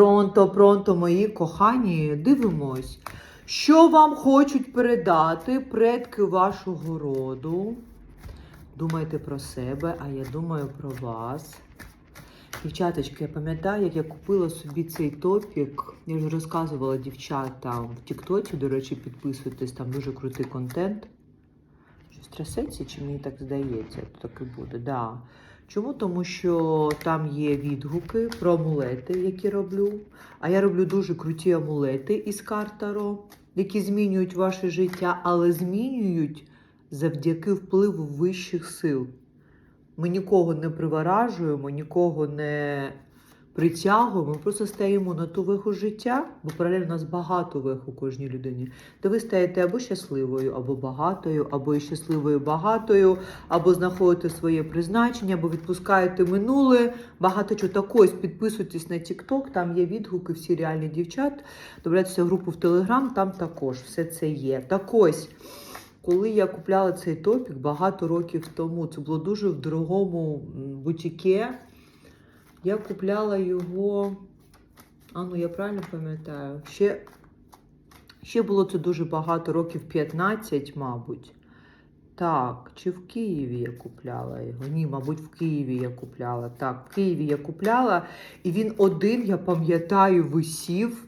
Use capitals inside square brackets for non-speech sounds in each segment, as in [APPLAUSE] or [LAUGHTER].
Пронто, пронто, мої кохані, дивимось, що вам хочуть передати предки вашого роду. Думайте про себе, а я думаю про вас. Дівчаточки, я пам'ятаю, як я купила собі цей топік. Я вже розказувала дівчатам в Тіктоці, до речі, підписуйтесь, там дуже крутий контент. Щось трясеться, чи мені так здається, то так і буде. Да. Чому? Тому що там є відгуки про амулети, які роблю. А я роблю дуже круті амулети із Картаро, які змінюють ваше життя, але змінюють завдяки впливу вищих сил. Ми нікого не приваражуємо, нікого не притягуємо, ми просто стаємо на ту виху життя, бо паралельно у нас багато вих у кожній людині. Де ви стаєте або щасливою, або багатою, або і щасливою багатою, або знаходите своє призначення, або відпускаєте минуле. Багато чого. Так ось підписуйтесь на TikTok, там є відгуки, всі реальні дівчат. Добавляйтеся в групу в Telegram, там також все це є. Так ось. Коли я купляла цей топік багато років тому, це було дуже в дорогому бутіке. Я купляла його, а ну я правильно пам'ятаю, ще, ще було це дуже багато, років 15, мабуть. Так, чи в Києві я купляла його? Ні, мабуть, в Києві я купляла. Так, в Києві я купляла, і він один, я пам'ятаю, висів.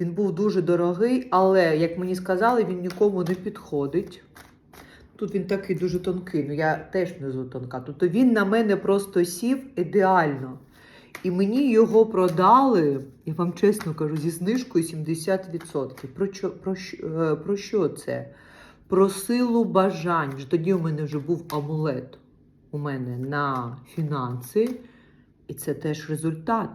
Він був дуже дорогий, але, як мені сказали, він нікому не підходить. Тут він такий дуже тонкий, ну я теж внизу тонка. Тобто він на мене просто сів ідеально. І мені його продали, я вам чесно кажу, зі знижкою 70%. Про що, про, що- е, про що це? Про силу бажань. Тоді у мене вже був амулет у мене на фінанси, і це теж результат.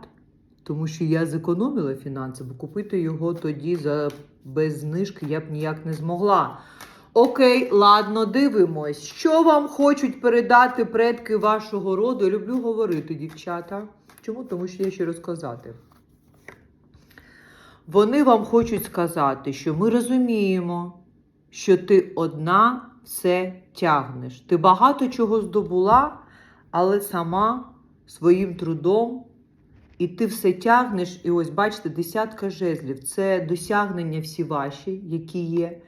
Тому що я зекономила фінанси, бо купити його тоді за без знижки я б ніяк не змогла. Окей, ладно, дивимось. Що вам хочуть передати предки вашого роду? Люблю говорити, дівчата. Чому? Тому що є що розказати. Вони вам хочуть сказати, що ми розуміємо, що ти одна все тягнеш. Ти багато чого здобула, але сама своїм трудом і ти все тягнеш, і ось бачите, десятка жезлів це досягнення всі ваші, які є.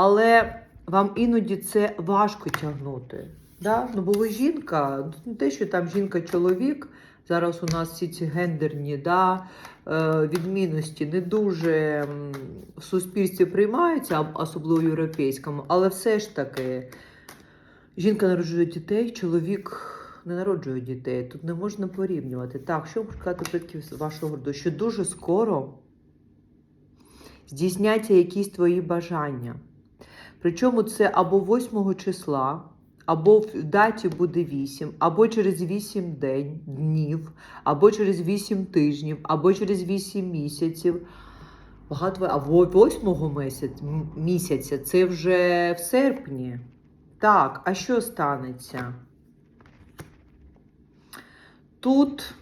Але вам іноді це важко тягнути. Да? Ну, бо ви жінка, не те, що там жінка-чоловік. Зараз у нас всі ці гендерні да, е, відмінності не дуже в суспільстві приймаються, особливо в європейському, але все ж таки жінка народжує дітей, чоловік не народжує дітей. Тут не можна порівнювати. Так, що сказати предків вашого роду? Що дуже скоро здійсняться якісь твої бажання. Причому це або 8 числа, або в даті буде 8, або через 8 день, днів, або через 8 тижнів, або через 8 місяців. Багато або 8 місяця, місяця це вже в серпні. Так, а що станеться? Тут,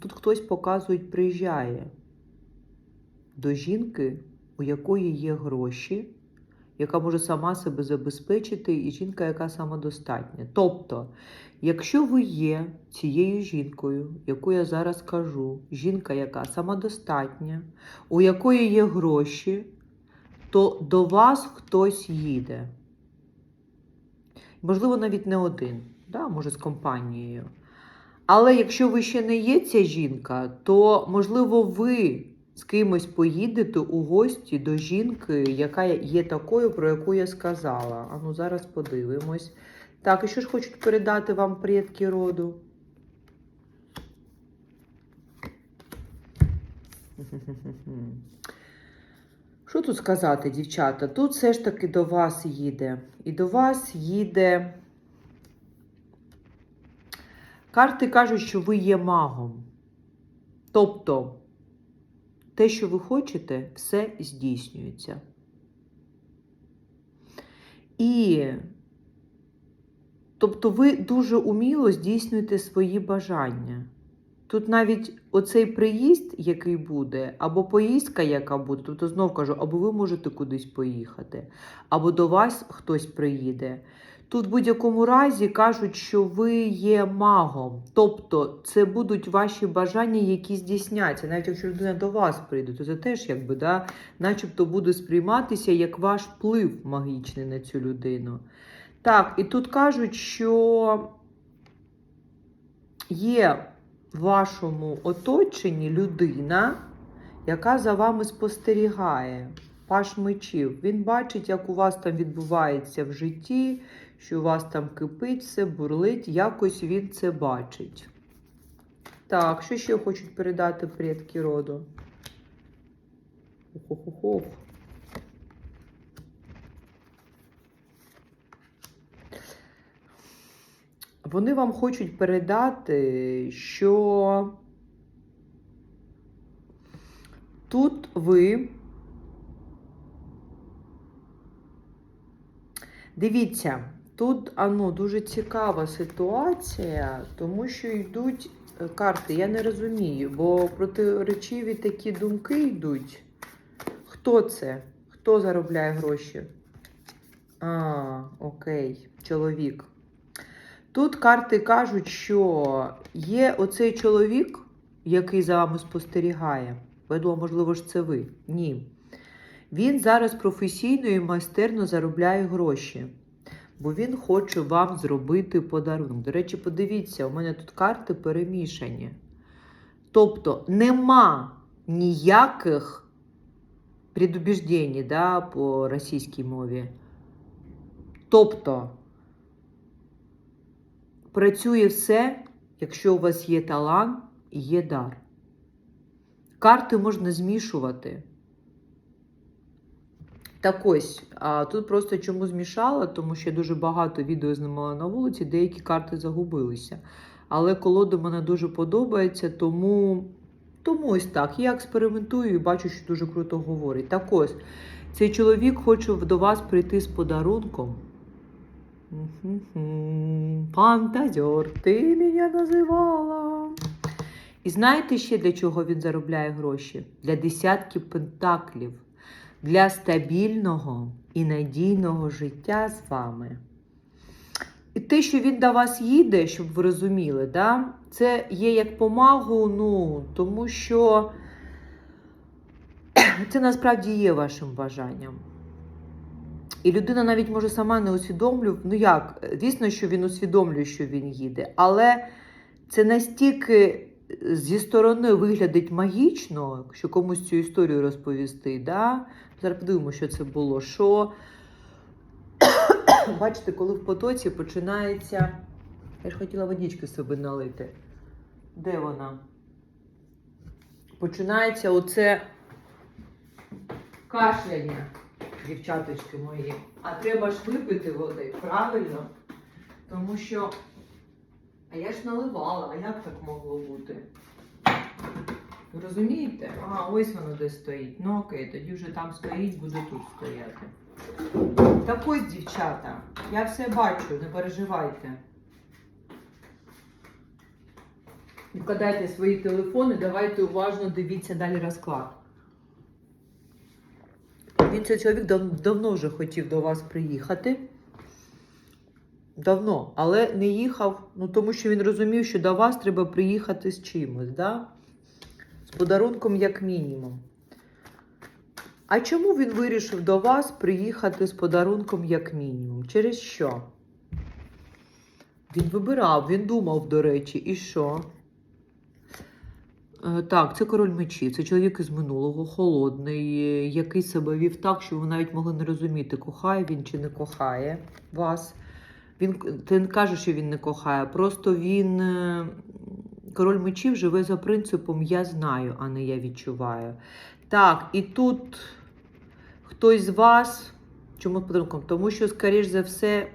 тут хтось показують, приїжджає до жінки, у якої є гроші, яка може сама себе забезпечити, і жінка, яка самодостатня. Тобто, якщо ви є цією жінкою, яку я зараз кажу, жінка, яка самодостатня, у якої є гроші, то до вас хтось їде. Можливо, навіть не один, да? може з компанією. Але якщо ви ще не є ця жінка, то можливо ви з кимось поїдете у гості до жінки, яка є такою, про яку я сказала. А ну зараз подивимось. Так, і що ж хочуть передати вам предки роду? [LAUGHS] Що тут сказати, дівчата? Тут все ж таки до вас їде. І до вас їде. Карти кажуть, що ви є магом. Тобто, те, що ви хочете, все здійснюється. І тобто ви дуже уміло здійснюєте свої бажання. Тут навіть оцей приїзд, який буде, або поїздка, яка буде, тобто знов кажу, або ви можете кудись поїхати, або до вас хтось приїде. Тут в будь-якому разі кажуть, що ви є магом. Тобто це будуть ваші бажання, які здійсняться. Навіть якщо людина до вас прийде, то це теж якби, да, начебто буде сприйматися як ваш вплив магічний на цю людину. Так, і тут кажуть, що є в вашому оточенні людина, яка за вами спостерігає. Паш мечів. Він бачить, як у вас там відбувається в житті, що у вас там кипить, все бурлить, якось він це бачить. Так, що ще хочуть передати предки роду? Ох-ох-ох. Вони вам хочуть передати, що тут ви. Дивіться, тут ану, дуже цікава ситуація, тому що йдуть е, карти. Я не розумію, бо протиречиві такі думки йдуть. Хто це? Хто заробляє гроші? А, окей, чоловік. Тут карти кажуть, що є оцей чоловік, який за вами спостерігає. Думала, можливо ж це ви. Ні. Він зараз професійно і майстерно заробляє гроші, бо він хоче вам зробити подарунок. До речі, подивіться, у мене тут карти перемішані. Тобто нема ніяких предубіждень да, по російській мові. Тобто працює все, якщо у вас є талант і є дар. Карти можна змішувати. Так ось, а тут просто чому змішала, тому що я дуже багато відео знімала на вулиці, деякі карти загубилися. Але колода мене дуже подобається, тому, тому ось так. Я експериментую і бачу, що дуже круто говорить. Так ось, цей чоловік хоче до вас прийти з подарунком. Фантазер, ти мене називала. І знаєте ще для чого він заробляє гроші? Для десятків пентаклів, для стабільного і надійного життя з вами. І те, що він до вас їде, щоб ви розуміли, да? це є як помагу, ну, тому що [CLEARS THROAT] це насправді є вашим бажанням. І людина навіть може сама не усвідомлює, ну як, звісно, що він усвідомлює, що він їде, але це настільки зі сторони виглядить магічно, якщо комусь цю історію розповісти. Да? Зараз подивимося, що це було. Що, [COUGHS] бачите, коли в потоці починається. Я ж хотіла водички собі налити. Де вона? Починається оце кашляння, дівчаточки мої. А треба ж випити води, правильно? Тому що. А я ж наливала, а як так могло бути? Розумієте? А, ось воно де стоїть. Ну окей, тоді вже там стоїть, буде тут стояти. Так ось, дівчата, я все бачу, не переживайте. Вкладайте свої телефони, давайте уважно дивіться далі розклад. Він цей чоловік дав- давно вже хотів до вас приїхати. Давно, але не їхав, ну тому що він розумів, що до вас треба приїхати з чимось, да? з подарунком як мінімум. А чому він вирішив до вас приїхати з подарунком як мінімум? Через що? Він вибирав, він думав, до речі, і що? Е, Так, це король мечів, це чоловік із минулого, холодний, е, який себе вів так, що ви навіть могли не розуміти, кохає він чи не кохає вас. Він ти не каже, що він не кохає, просто він, е, король мечів, живе за принципом я знаю, а не я відчуваю. Так, і тут хтось з вас, чому подарунком? Тому що, скоріш за все,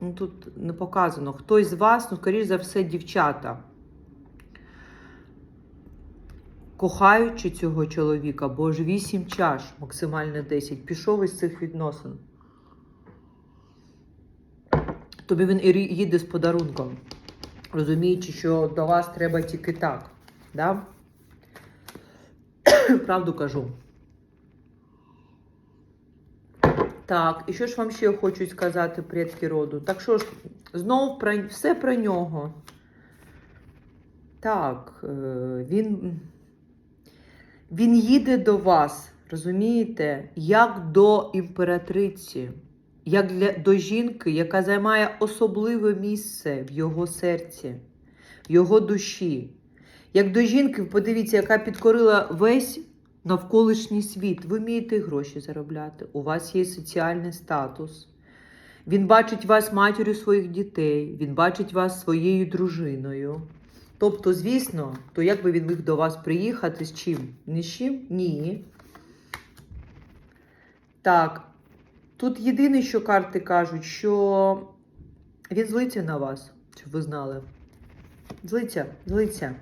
ну тут не показано, хтось з вас, ну, скоріш за все, дівчата. Кохаючи цього чоловіка, бо ж 8 чаш, максимально 10, пішов із цих відносин. Тобі він їде з подарунком, розуміючи, що до вас треба тільки так. Да? [COUGHS] Правду кажу. Так, і що ж вам ще хочуть сказати предки роду? Так що ж, знов про, все про нього. Так, е, він, він їде до вас, розумієте, як до імператриці, як для, до жінки, яка займає особливе місце в його серці, в його душі. Як до жінки, подивіться, яка підкорила весь навколишній світ. Ви вмієте гроші заробляти, у вас є соціальний статус. Він бачить вас матір'ю своїх дітей, він бачить вас своєю дружиною. Тобто, звісно, то як би він міг до вас приїхати з чим? Не з чим? Ні. Так, тут єдине, що карти кажуть, що він злиться на вас, щоб ви знали. Злиться, злиться.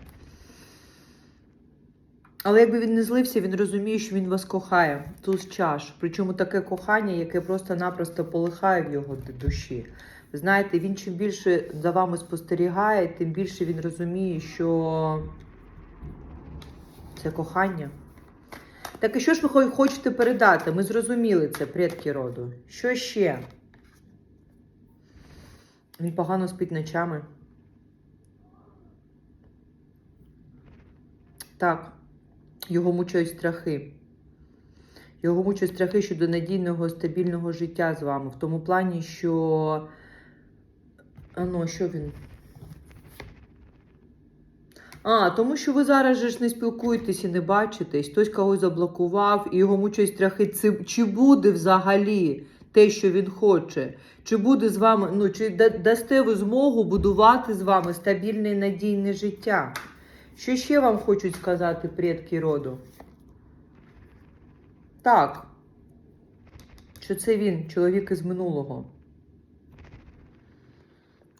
Але якби він не злився, він розуміє, що він вас кохає. Туз чаш. Причому таке кохання, яке просто-напросто полихає в його душі. Знаєте, він чим більше за вами спостерігає, тим більше він розуміє, що це кохання. Так і що ж ви хочете передати? Ми зрозуміли це, предки роду. Що ще? Він погано спить ночами. Так. Його мучають страхи. Його мучають страхи щодо надійного, стабільного життя з вами. В тому плані, що. А ну, що він? А, тому що ви зараз же ж не спілкуєтесь і не бачитесь, хтось когось заблокував, і його мучають страхи. Чи буде взагалі те, що він хоче? Чи буде з вами, ну, чи дасте ви змогу будувати з вами стабільне і надійне життя? Що ще вам хочуть сказати предки роду? Так. Що це він, чоловік із минулого.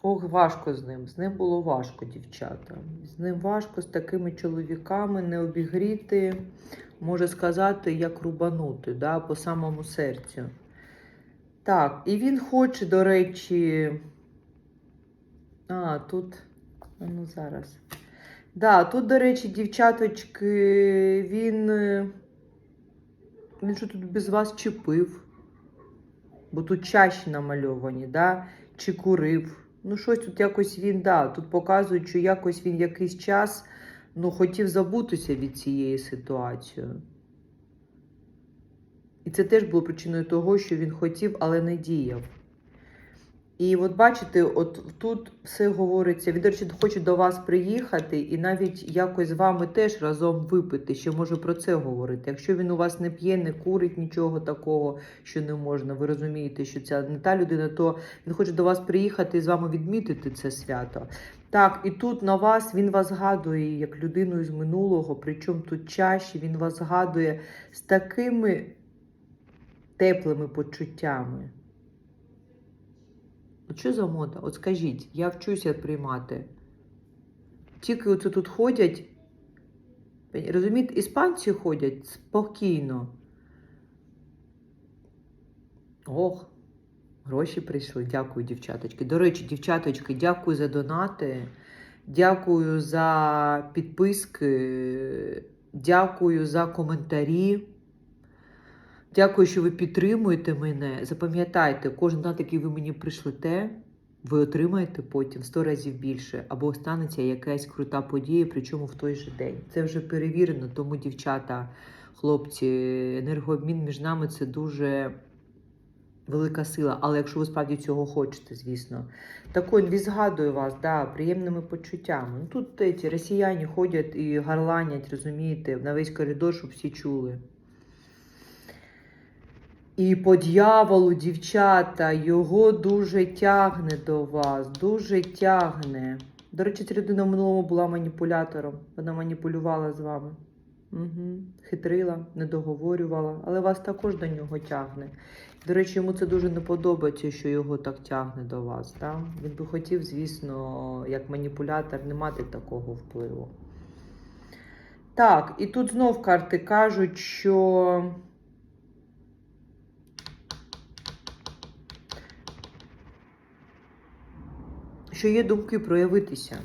Ох, важко з ним. З ним було важко, дівчата. З ним важко з такими чоловіками не обігріти, може сказати, як рубанути, да, по самому серцю. Так, і він хоче, до речі. А, тут. Ну, зараз. Да, тут, до речі, дівчаточки, він. е, Він що тут без вас чепив? Бо тут чаші намальовані, да? Чи курив. Ну, щось тут якось він, да, тут показують, що якось він якийсь час ну, хотів забутися від цієї ситуації. І це теж було причиною того, що він хотів, але не діяв. І от бачите, от тут все говориться. Він, до речі, хоче до вас приїхати і навіть якось з вами теж разом випити. Ще може про це говорити. Якщо він у вас не п'є, не курить нічого такого, що не можна, ви розумієте, що це не та людина, то він хоче до вас приїхати і з вами відмітити це свято. Так, і тут на вас він вас згадує як людину з минулого, причому тут чаще він вас згадує з такими теплими почуттями. От що за мода? От скажіть, я вчуся приймати. Тільки оце тут ходять. Розумієте, іспанці ходять спокійно. Ох, гроші прийшли. Дякую, дівчаточки. До речі, дівчаточки, дякую за донати. Дякую за підписки. Дякую за коментарі. Дякую, що ви підтримуєте мене. Запам'ятайте, кожен донат, який ви мені прийшлете, ви отримаєте потім 100 разів більше, або станеться якась крута подія, причому в той же день. Це вже перевірено, тому, дівчата, хлопці, енергообмін між нами це дуже велика сила. Але якщо ви справді цього хочете, звісно. Так він згадує вас, да, приємними почуттями. Ну, тут ці росіяни ходять і гарланять, розумієте, на весь коридор, щоб всі чули. І по дьяволу, дівчата, його дуже тягне до вас, дуже тягне. До речі, ця людина в минулому була маніпулятором. Вона маніпулювала з вами. Угу. Хитрила, не договорювала, але вас також до нього тягне. До речі, йому це дуже не подобається, що його так тягне до вас. Так? Він би хотів, звісно, як маніпулятор, не мати такого впливу. Так, і тут знов карти кажуть, що. Що є думки проявитися.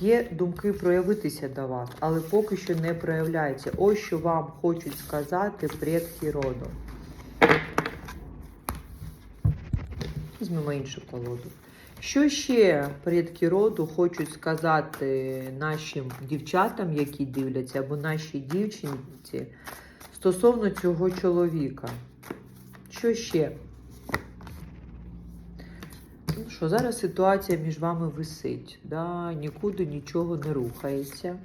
Є думки проявитися до вас, але поки що не проявляється. Ось що вам хочуть сказати предки роду. Візьмемо іншу колоду. Що ще предки роду хочуть сказати нашим дівчатам, які дивляться, або нашій дівчинці стосовно цього чоловіка? Що ще? Що, зараз ситуація між вами висить, да? нікуди нічого не рухається.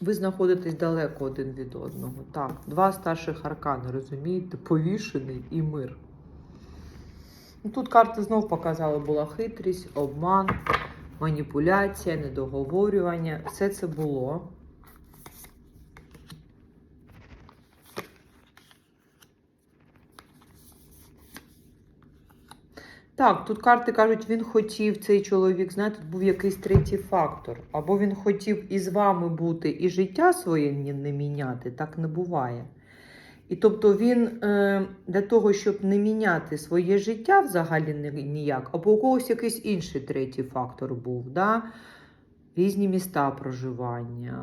Ви знаходитесь далеко один від одного. Так, два старших аркани, розумієте? Повішений і мир. Ну, Тут карти знов показали, була хитрість, обман, маніпуляція, недоговорювання. Все це було. Так, тут карти кажуть, він хотів, цей чоловік, знаєте, тут був якийсь третій фактор. Або він хотів із вами бути і життя своє не міняти, так не буває. І тобто він е, для того, щоб не міняти своє життя взагалі ніяк, або у когось якийсь інший третій фактор був. Да? Різні міста проживання,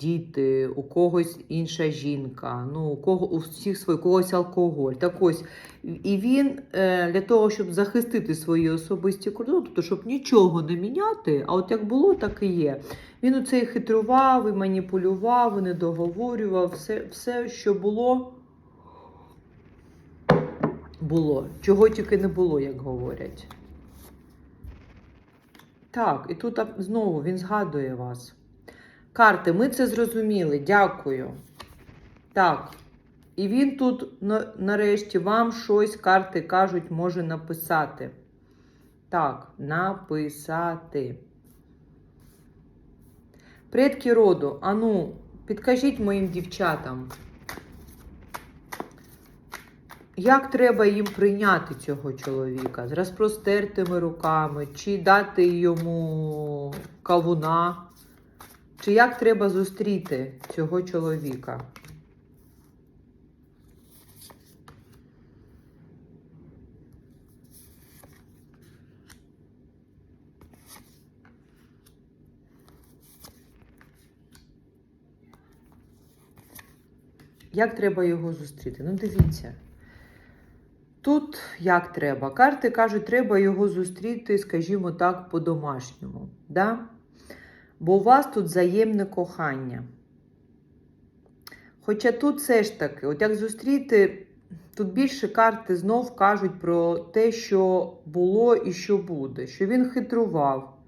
діти, у когось інша жінка, ну, у кого у всіх свої, у когось алкоголь. Так ось, і він е, для того, щоб захистити свої особисті кордони, тобто, щоб нічого не міняти, а от як було, так і є. Він у це і хитрував, і маніпулював, і не договорював, все, все, що було, було. Чого тільки не було, як говорять. Так, і тут знову він згадує вас. Карти, ми це зрозуміли. Дякую. Так. І він тут нарешті вам щось карти кажуть, може написати. Так, написати. Предки роду, ану, підкажіть моїм дівчатам, як треба їм прийняти цього чоловіка? З розпростертими руками, чи дати йому кавуна? Чи як треба зустріти цього чоловіка? Як треба його зустріти? Ну, дивіться. Тут як треба? Карти кажуть, треба його зустріти, скажімо так, по-домашньому. Да? Бо у вас тут взаємне кохання. Хоча тут все ж таки, от як зустріти, тут більше карти знов кажуть про те, що було і що буде, що він хитрував,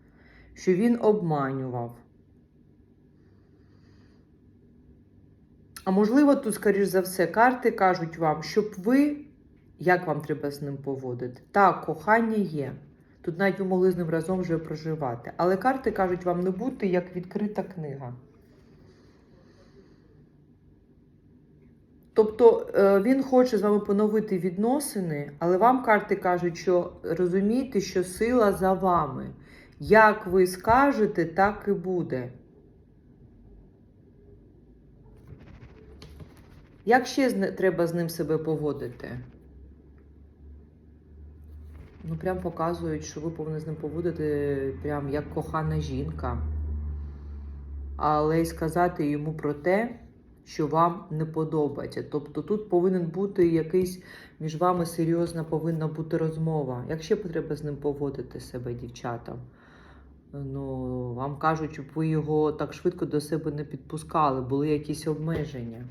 що він обманював. А можливо, тут, скоріш за все, карти кажуть вам, щоб ви, як вам треба з ним поводити? Так, кохання є. Тут навіть ви могли з ним разом вже проживати. Але карти кажуть вам не бути як відкрита книга. Тобто е, він хоче з вами поновити відносини, але вам карти кажуть, що розумійте, що сила за вами. Як ви скажете, так і буде. Як ще треба з ним себе поводити? Ну, прям показують, що ви повинні з ним поводити прям як кохана жінка. Але й сказати йому про те, що вам не подобається. Тобто тут повинен бути якийсь між вами серйозна повинна бути розмова. Як ще треба з ним поводити себе, дівчата? Ну, вам кажуть, щоб ви його так швидко до себе не підпускали, були якісь обмеження.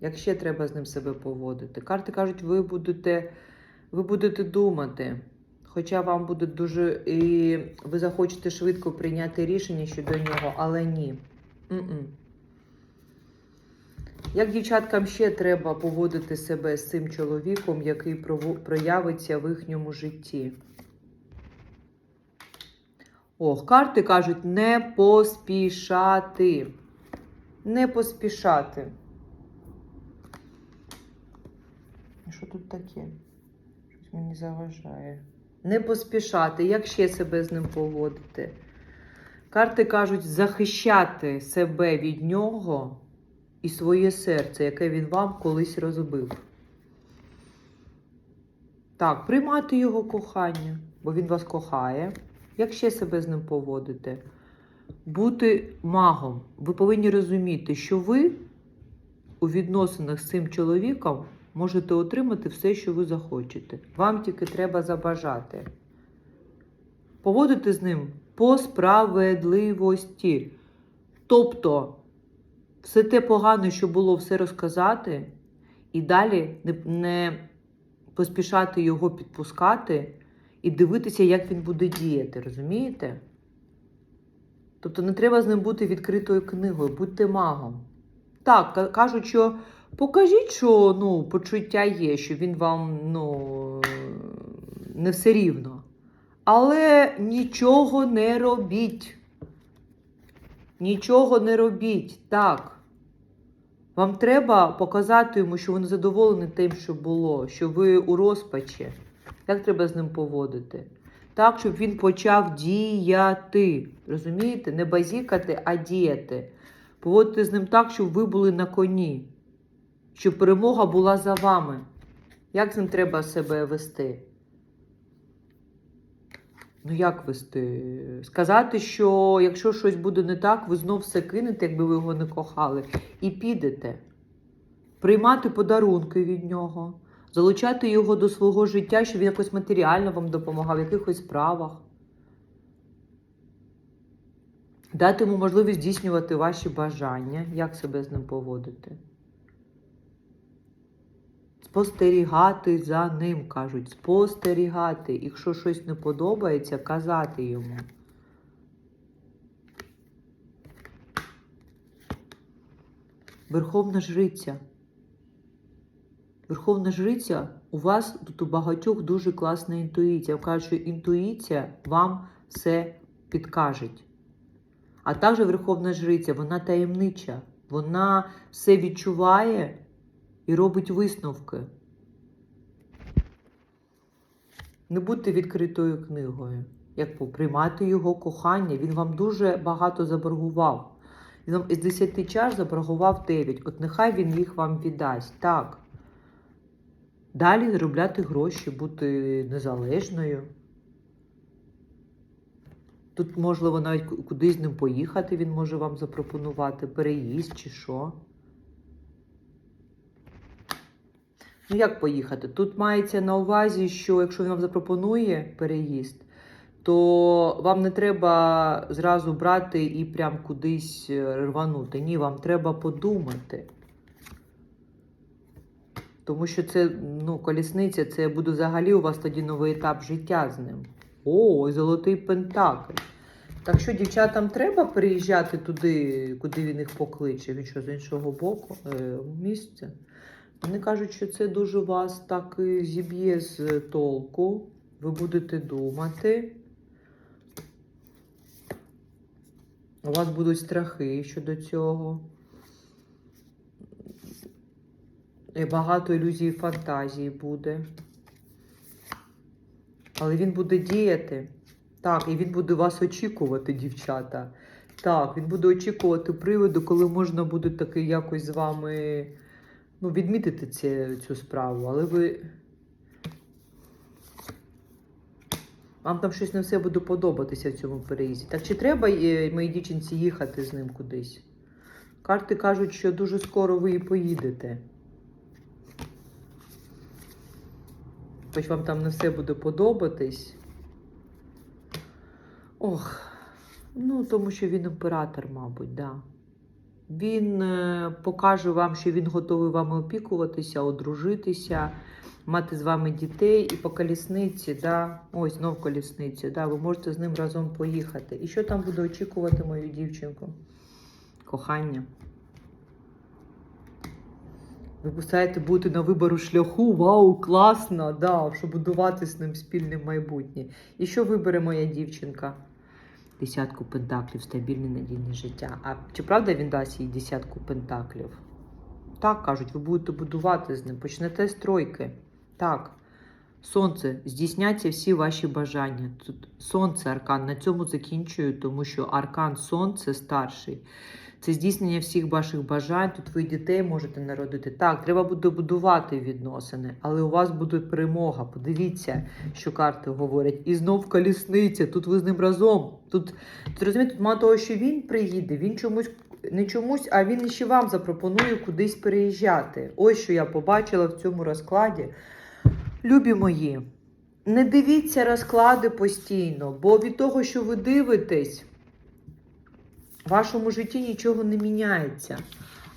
Як ще треба з ним себе поводити? Карти кажуть, ви будете, ви будете думати. Хоча вам буде дуже. І ви захочете швидко прийняти рішення щодо нього, але ні. М-м. Як дівчаткам ще треба поводити себе з цим чоловіком, який проявиться в їхньому житті? Ох, карти кажуть не поспішати. Не поспішати. Що тут таке? Мені заважає. Не поспішати. Як ще себе з ним поводити? Карти кажуть захищати себе від нього і своє серце, яке він вам колись розбив. Так, приймати його кохання, бо він вас кохає. Як ще себе з ним поводити? Бути магом. Ви повинні розуміти, що ви у відносинах з цим чоловіком можете отримати все, що ви захочете. Вам тільки треба забажати. Поводити з ним по справедливості. Тобто, все те погане, що було, все розказати, і далі не, не поспішати його підпускати і дивитися, як він буде діяти, розумієте? Тобто не треба з ним бути відкритою книгою, будьте магом. Так, кажуть, що покажіть, що ну, почуття є, що він вам ну, не все рівно. Але нічого не робіть. Нічого не робіть. Так. Вам треба показати йому, що ви не задоволені тим, що було, що ви у розпачі. Як треба з ним поводити? Так, щоб він почав діяти. Розумієте? Не базікати, а діяти. Поводити з ним так, щоб ви були на коні, щоб перемога була за вами. Як з ним треба себе вести? Ну, як вести? Сказати, що якщо щось буде не так, ви знов все кинете, якби ви його не кохали, і підете. Приймати подарунки від нього, залучати його до свого життя, щоб він якось матеріально вам допомагав, в якихось справах. Дати йому можливість здійснювати ваші бажання, як себе з ним поводити. Спостерігати за ним, кажуть, спостерігати. Якщо щось не подобається, казати йому. Верховна жриця. Верховна жриця, у вас тут у багатьох дуже класна інтуїція. Кажуть, що інтуїція вам все підкаже. А також Верховна жриця, вона таємнича, вона все відчуває і робить висновки. Не будьте відкритою книгою. Як приймати його кохання, він вам дуже багато заборгував. Він вам із 10 чаш заборгував 9. От нехай він їх вам віддасть. Так. Далі заробляти гроші, бути незалежною. Тут, можливо, навіть кудись з ним поїхати, він може вам запропонувати, переїзд чи що. Ну, як поїхати? Тут мається на увазі, що якщо він вам запропонує переїзд, то вам не треба зразу брати і прям кудись е, рванути. Ні, вам треба подумати. Тому що це, ну, колісниця, це буде взагалі у вас тоді новий етап життя з ним. О, золотий пентакль. Так що дівчатам треба переїжджати туди, куди він їх покличе. Він що з іншого боку е, місця. Вони кажуть, що це дуже вас так зіб'є з толку. Ви будете думати. У вас будуть страхи щодо цього. І багато ілюзій і фантазій буде. Але він буде діяти. Так, і він буде вас очікувати, дівчата. Так, він буде очікувати приводу, коли можна буде таки якось з вами ну, відмітити ці, цю справу. Але ви. Вам там щось не все буде подобатися в цьому переїзді. Так чи треба е, моїй дівчинці їхати з ним кудись? Карти кажуть, що дуже скоро ви і поїдете. Хоч вам там не все буде подобатись. Ох, ну тому що він імператор, мабуть, да. Він е, покаже вам, що він готовий вами опікуватися, одружитися, мати з вами дітей і по колісниці, да, ось знов колісниці, да, ви можете з ним разом поїхати. І що там буде очікувати мою дівчинку? Кохання. Ви писаєте бути на вибору шляху, вау, класно, да, щоб будувати з ним спільне майбутнє. І що вибере моя дівчинка? Десятку пентаклів, стабільне надійне життя. А чи правда він дасть їй десятку пентаклів? Так кажуть, ви будете будувати з ним, почнете з тройки. Так. Сонце, здійсняться всі ваші бажання. Тут сонце, аркан. На цьому закінчую, тому що аркан сонце старший. Це здійснення всіх ваших бажань. Тут ви дітей можете народити. Так, треба буде будувати відносини, але у вас буде перемога. Подивіться, що карти говорять. І знов колісниця. Тут ви з ним разом. Тут, тут розумієте, тут мало того, що він приїде, він чомусь не чомусь, а він ще вам запропонує кудись переїжджати. Ось що я побачила в цьому розкладі. Любі мої, не дивіться розклади постійно, бо від того, що ви дивитесь, в вашому житті нічого не міняється.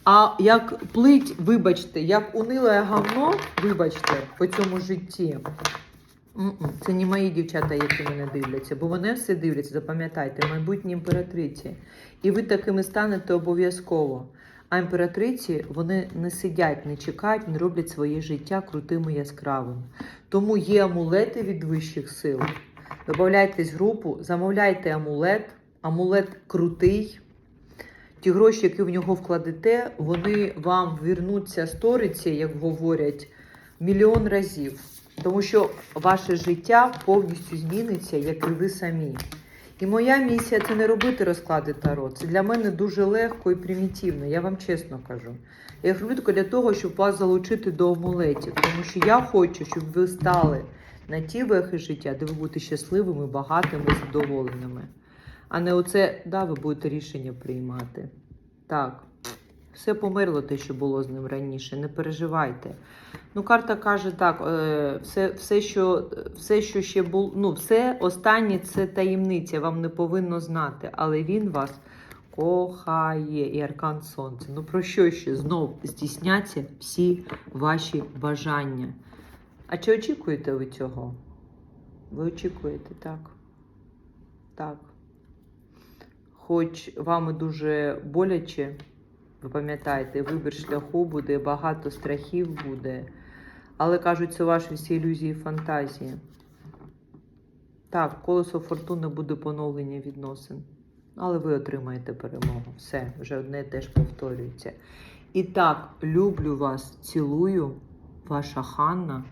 А як плить, вибачте, як униле говно, вибачте, по цьому житті. Це не мої дівчата, які мене дивляться, бо вони все дивляться, запам'ятайте, майбутні імператриці. І ви такими станете обов'язково. А імператриці вони не сидять, не чекають, не роблять своє життя крутим і яскравим. Тому є амулети від вищих сил. Добавляйтесь в групу, замовляйте амулет, амулет крутий. Ті гроші, які в нього вкладете, вони вам вернуться сториці, як говорять, мільйон разів. Тому що ваше життя повністю зміниться, як і ви самі. І моя місія це не робити розклади Таро. Це для мене дуже легко і примітивно, я вам чесно кажу. Я їх роблю тільки для того, щоб вас залучити до амулетів. Тому що я хочу, щоб ви стали на ті вехи життя, де ви будете щасливими, багатими, задоволеними. А не оце, да, ви будете рішення приймати. Так, все померло те, що було з ним раніше, не переживайте. Ну, карта каже так: е, все, все, що, все, що ще було, ну, все останнє це таємниця, вам не повинно знати, але він вас кохає і аркан сонця. Ну про що ще? Знов здійсняться всі ваші бажання. А чи очікуєте ви цього? Ви очікуєте, так. Так. Хоч вам дуже боляче, ви пам'ятаєте, вибір шляху буде, багато страхів буде. Але кажуть, це ваші всі ілюзії і фантазії. Так, колесо фортуни буде поновлення відносин. Але ви отримаєте перемогу. Все, вже одне теж повторюється. І так, люблю вас, цілую, ваша Ханна.